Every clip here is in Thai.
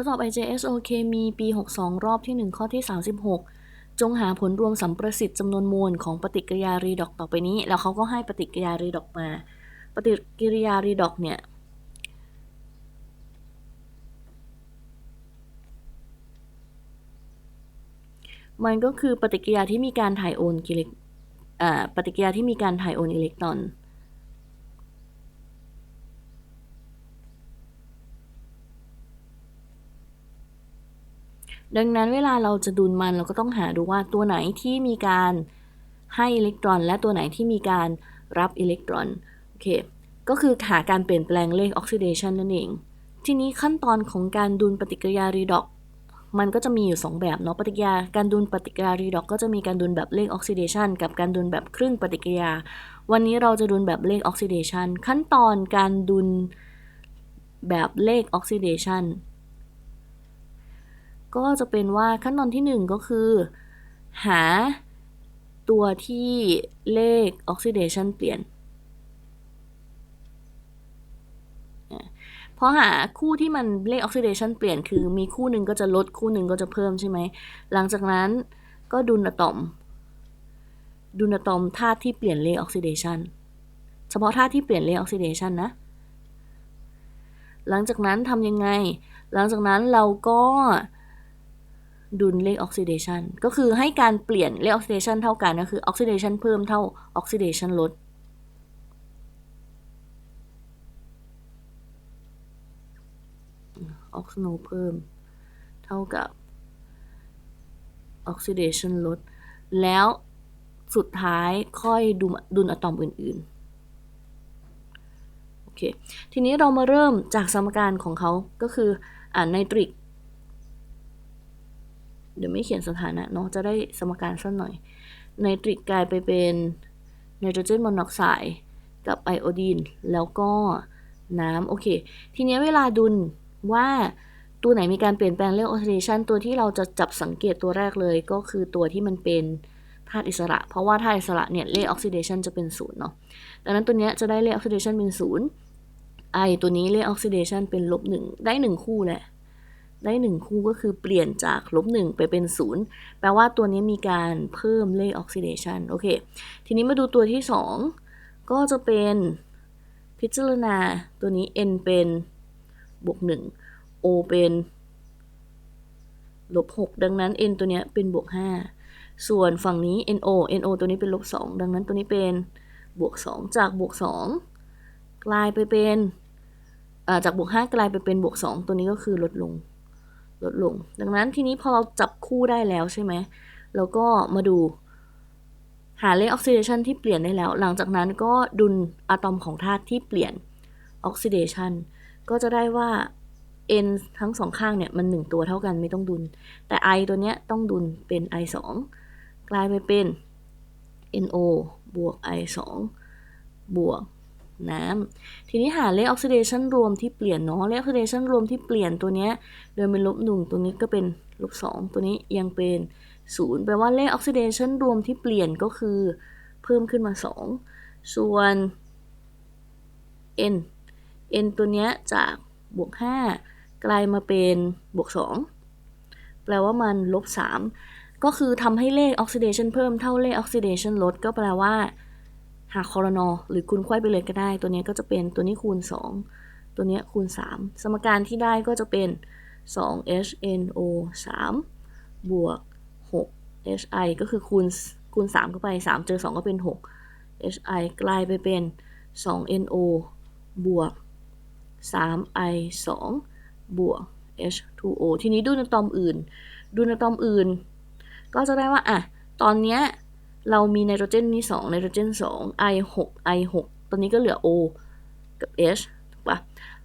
ข้อสอบ IJSO เคมีปี 62 รอบที่ 1 ข้อที่ 36 จงหาผลรวมสัมประสิทธิ์จำนวนมวลของปฏิกิริยารีดอกต่อไปนี้ แล้วเขาก็ให้ปฏิกิริยารีดอกมา ปฏิกิริยารีดอกเนี่ยมันก็คือปฏิกิริยาที่มีการถ่ายโอนกิเลปฏิกิริยาที่มีการถ่ายโอนอิเล็กตรอน ดังนั้นเวลาเราจะดุลมันเราก็ต้องหาดูว่าตัวไหนที่มีการให้อิเล็กตรอน และตัวไหนที่มีการรับอิเล็กตรอนโอเคก็คือหาการเปลี่ยนแปลงเลขออกซิเดชันนั่นเอง ทีนี้ขั้นตอนของการดุลปฏิกิริยารีดอก มันก็จะมีอยู่ 2 แบบเนาะปฏิกิริยาการดุลปฏิกิริยารีดอก ก็จะมีการดุลแบบเลขออกซิเดชันกับการดุลแบบครึ่งปฏิกิริยา วันนี้เราจะดุลแบบเลขออกซิเดชันขั้นตอนการดุลแบบเลขออกซิเดชัน ก็จะเป็นว่าขั้นตอนที่ 1 ก็คือ หาตัวที่เลขออกซิเดชันเปลี่ยนเพราะหาคู่ที่มันเลขออกซิเดชันเปลี่ยนคือมีคู่หนึ่งก็จะลดคู่หนึ่งก็จะเพิ่มใช่ไหม หลังจากนั้นก็ดุลอะตอม ดุลอะตอมธาตุที่เปลี่ยนเลขออกซิเดชันเฉพาะธาตุที่เปลี่ยนเลขออกซิเดชันนะ หลังจากนั้นทำยังไง หลังจากนั้นเราก็ ดุลเลขออกซิเดชันก็คือให้การเปลี่ยนเลขออกซิเดชันเท่ากันก็คือออกซิเดชันเพิ่มเท่าออกซิเดชันลด ออกซิโนเพิ่ม เท่ากับออกซิเดชันลด แล้วสุดท้ายค่อยดุลดุลอะตอมอื่น ๆ โอเค ทีนี้เรามาเริ่มจากสมการของเขาก็คืออ่านไนตริก เดี๋ยวไม่เขียนสถานะเนาะจะได้สมการสั้นหน่อย ไนตริกกลายไปเป็นไนโตรเจนมอนอกไซด์กับไอโอดีนแล้วก็น้ำโอเค ทีนี้เวลาดุลว่าตัวไหนมีการเปลี่ยนแปลงเลขออกซิเดชันตัวที่เราจะจับสังเกตตัวแรกเลยก็คือตัวที่มันเป็นธาตุอิสระ เพราะว่าธาตุอิสระเนี่ยเลขออกซิเดชันจะเป็นศูนย์เนาะดังนั้นตัวเนี้ยจะได้เลขออกซิเดชันเป็นศูนย์ไอตัวนี้เลขออกซิเดชันเป็นลบหนึ่งได้หนึ่งคู่แหละ ได้หนึ่งคู่ก็คือเปลี่ยนจากลบหนึ่งไปเป็นศูนย์แปลว่าตัวนี้มีการเพิ่มเลขออกซิเดชันโอเค ทีนี้มาดูตัวที่สองก็จะเป็นพิจารณาตัวนี้ n เป็นบวก1 o เป็นลบ6ดังนั้น n ตัวนี้เป็นบวก 5 ส่วนฝั่งนี้ no no ตัวนี้เป็นลบ2ดังนั้นตัวนี้เป็นบวก 2 จากบวก 2 กลายไปเป็นจากบวก 5 กลายไปเป็นบวก 2 ตัวนี้ก็คือลดลง ลดลง ดังนั้นทีนี้พอเราจับคู่ได้แล้วใช่ไหมเราก็มาดูหาเลขออกซิเดชันที่เปลี่ยนได้แล้ว หลังจากนั้นก็ดุลอะตอมของธาตุที่เปลี่ยนออกซิเดชันก็จะได้ว่า n ทั้งสองข้างเนี่ยมัน 1 ตัวเท่ากันไม่ต้องดุล แต่ i ตัวเนี้ยต้องดุลเป็น i 2กลายไปเป็น no บวก i 2บวก น้ำทีนี้หาเลขออกซิเดชันรวมที่เปลี่ยนเนาะเลขออกซิเดชันรวมที่เปลี่ยนตัวเนี้ยเดินเป็นลบหนึ่งตัวนี้ก็เป็นลบสองตัวนี้ยังเป็นศูนย์แปลว่าเลขออกซิเดชันรวมที่เปลี่ยนก็คือเพิ่มขึ้นมา2ส่วน n n ตัวเนี้ยจากบวก5กลายมาเป็นบวก2แปลว่ามันลบ3ก็คือทำให้เลขออกซิเดชันเพิ่มเท่าเลขออกซิเดชันลดก็แปลว่า หาคอรนอหรือคูณไขว้ไปเลยก็ได้ ตัวนี้ก็จะเป็นตัวนี้คูณ 2 ตัวนี้คูณ 3 สมการที่ได้ก็จะเป็น 2HNO 3บวก6 HI ก็คือคูณคูณ 3 เข้าไป 3 เจอ 2 ก็เป็น 6 HI กลายไปเป็น 2NO บวก 3i 2บวก h2o ทีนี้ดูในตอมอื่น ดูในตอมอื่น ก็จะได้ว่าอะตอนเนี้ย เรามีไนโตรเจนนี่2ไนโตรเจน2 i 6 i 6ตอนนี้ก็เหลือ o กับ h ถูกปะ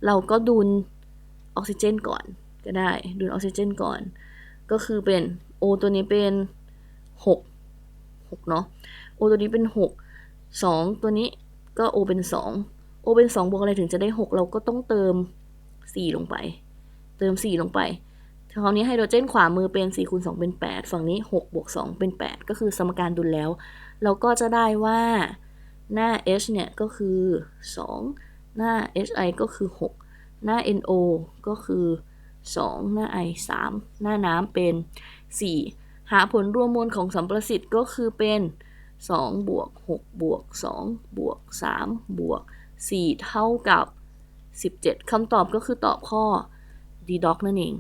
เราก็ดูนออกซิเจนก่อนก็ได้ ดูนออกซิเจนก่อน ก็คือเป็น o ตัวนี้เป็น 6 6 เนาะ o ตัวนี้เป็น 6 2 ตัวนี้ก็ o เป็น 2 o เป็น 2 บวกอะไรถึงจะได้ 6 เราก็ต้องเติม 4 ลงไป เติม 4 ลงไป คราวนี้ไฮโดรเจนขวามือเป็น4คูณ2เป็น 8 ฝั่งนี้6บวก2เป็น 8 ก็คือสมการดุลแล้ว เราก็จะได้ว่าหน้า h เนี่ยก็คือ 2 หน้า hi ก็คือ 6 หน้า no ก็คือ 2 หน้า i 3 หน้าน้ำเป็น 4 หาผลรวมมวลของสัมประสิทธิ์ก็คือเป็น 2 บวก 6 บวก 2 บวก 3 บวก 4 เท่ากับ 17คำตอบก็คือตอบข้อ d d o c นั่นเอง